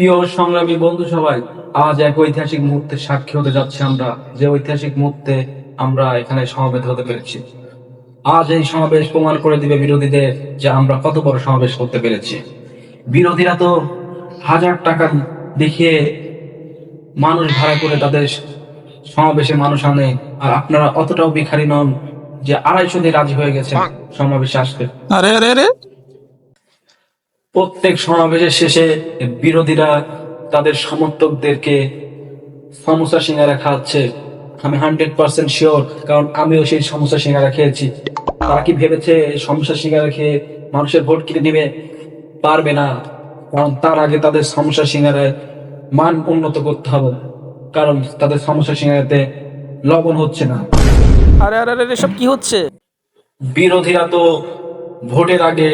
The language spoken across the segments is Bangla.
প্রিয় সংগ্রামী বন্ধু সবাই আজ এক ঐতিহাসিক মুহূর্তে সাক্ষী হতে যাচ্ছি আমরা। যে ঐতিহাসিক মুহূর্তে আমরা এখানে সমাবেত হতে পেরেছি। আজ এই সমাবেশ প্রমাণ করে দিবে বিরোধীদের যে আমরা কত বড় সমাবেশ করতে পেরেছি। বিরোধীরা তো হাজার টাকা দেখিয়ে মানুষ ভাড়া করে তাদের সমাবেশে মানুষ আনে আর আপনারা অতটাও ভিখারি নন যে আড়াইশো দিয়ে রাজি হয়ে গেছে সমাবেশে আসতে। আরে আরে আরে। প্রত্যেক সমাবেশের শেষে বিরোধীরা তাদের সমর্থকদেরকে সমোসা সিঙ্গারা খাওয়াচ্ছে আমি হান্ড্রেড পার্সেন্ট শিওর কারণ আমিও সেই সমোসা সিঙ্গারা খেয়েছি। তারা কি ভেবেছে এই সমোসা সিঙ্গারা খেয়ে মানুষের ভোট কিনে নেবে পারবে না কারণ তার আগে তাদের সমস্যা সিঙ্গারায় মান উন্নত করতে হবে কারণ তাদের সমস্যা সিঙ্গারাতে লবণ হচ্ছে না। আরে আরে আরে সব কি হচ্ছে? বিরোধীরা তো ভোটের আগে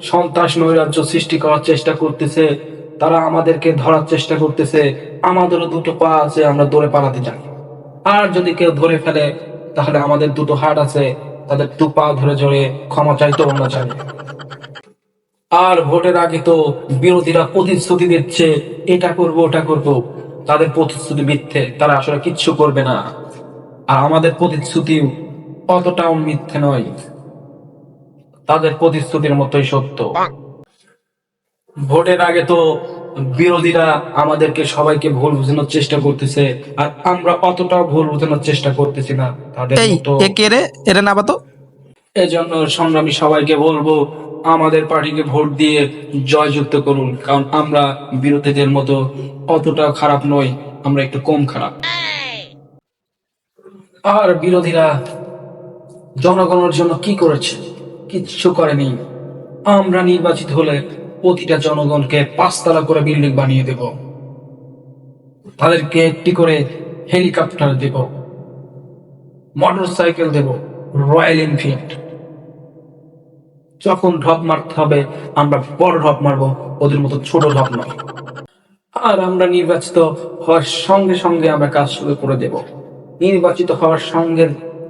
সন্ত্রাস নৈরাজ্য সৃষ্টি করার চেষ্টা করতেছে। তারা আমাদেরকে ধরার চেষ্টা করতেছে। আমাদেরও দুটো পা আছে, আমরা দৌড়ে পালাতে চাই আর যদি কেউ ধরে ফেলে, তাহলে আমাদের দুটো হাট আছে। তাদের দু পা ধরে জড়ে ক্ষমা চাইতে আমরা চাই আর ভোটের আগে তো বিরোধীরা প্রতিশ্রুতি দিচ্ছে, এটা করব, ওটা করব। তাদের প্রতিশ্রুতি মিথ্যে, তারা আসলে কিচ্ছু করবে না। আর আমাদের প্রতিশ্রুতি অতটাও মিথ্যে নয়। তাদের প্রতিশ্রুতির মতোই সত্য। ভোটের আগে তো বিরোধীরা আমাদেরকে সবাইকে ভুল বোঝানোর চেষ্টা করতেছে আর আমরা অতটাও ভুল বোঝানোর চেষ্টা করতেছি না তাদের এরে নাবা তো এজন্য সংগ্রামী সবাইকে বলব আমাদের পার্টিকে ভোট দিয়ে জয়যুক্ত করুন কারণ আমরা বিরোধীদের মতো অতটা খারাপ নই আমরা একটু কম খারাপ। আর বিরোধীরা জনগণের জন্য কি করেছে? কিচ্ছু করেনি। আমরা নির্বাচিত হলে প্রতিটা জনগণকে পাঁচতলা করে বিল্ডিং বানিয়ে দেব। তাদেরকে একটি করে হেলিকপ্টার দেব। মোটর সাইকেল দেব। Royal Enfield. যখন ঢপ মারতে হবে, আমরা বড় ঢপ মারবো, ওদের মতো ছোট ঢপ নয়। আর আমরা নির্বাচিত হওয়ার সঙ্গে সঙ্গে আমরা কাজ শুরু করে দেব। নির্বাচিত হওয়ার সঙ্গে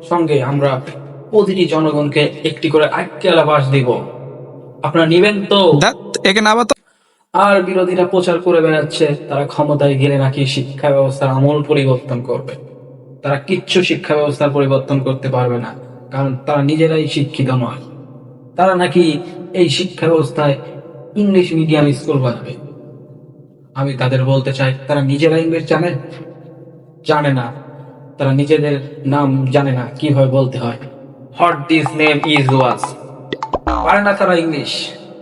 সঙ্গে আমরা প্রতিটি জনগণকে একটি করে আটকেলা বাস দিব। আপনারা নিবেন তো আর বিরোধীরা প্রচার করে বেড়াচ্ছে তারা ক্ষমতায় গেলে নাকি শিক্ষা ব্যবস্থার আমূল পরিবর্তন করবে। তারা কিচ্ছু শিক্ষা ব্যবস্থার পরিবর্তন করতে পারবে না কারণ তারা নিজেরাই শিক্ষিত নয়। তারা নাকি এই শিক্ষা ব্যবস্থায় ইংলিশ মিডিয়াম স্কুল বানাবে। আমি তাদের বলতে চাই তারা নিজেরা ইংলিশ জানে? জানে না। তারা নিজেদের নাম জানে না কীভাবে বলতে হয়? What this name is was পারে না তারা ইংলিশ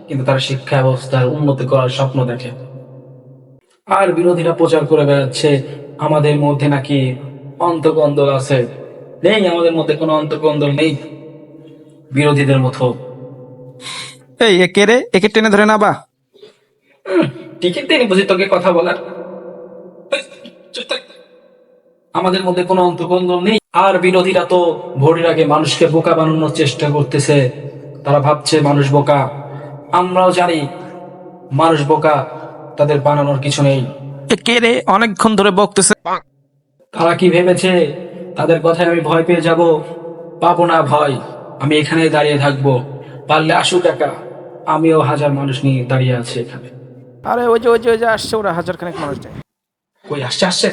কিন্তু তারা শিক্ষা ব্যবস্থার উন্নতি করার স্বপ্ন দেখে। আর বিরোধীরা প্রচার করে বেড়াচ্ছে আমাদের মধ্যে নাকি অন্তকন্দল আছে। নেই আমাদের মধ্যে কোনো অন্তকন্দল নেই বিরোধীদের মতো। এই এ কে রে? একে টেনে ধরে নাবা? টিকিট দেয়নি বুঝি তোকে কথা বলার। আমাদের মধ্যে কোনো অন্তকন্দল নেই। আর বিরোধীরা তো ভোরের আগে মানুষকে বোকা বানানোর চেষ্টা করতেছে। তারা ভাবছে মানুষ বোকা। আমরাও জানি মানুষ বোকা তাদের বানানোর কিছু নেই। কে রে? অনেকক্ষণ ধরে বকতেছে। তারা কি ভেবেছে? তাদের কথায় আমি ভয় পেয়ে যাব। পাবো না ভয়। আমি এখানে দাঁড়িয়ে থাকব। পারলে আসুক একা। আমিও হাজার মানুষ নিয়ে দাঁড়িয়ে আছি এখানে। আরে ওই যে ওই যে ওই যে আসছে ওরা হাজার খানেক মানুষ কই আসছে আসছে?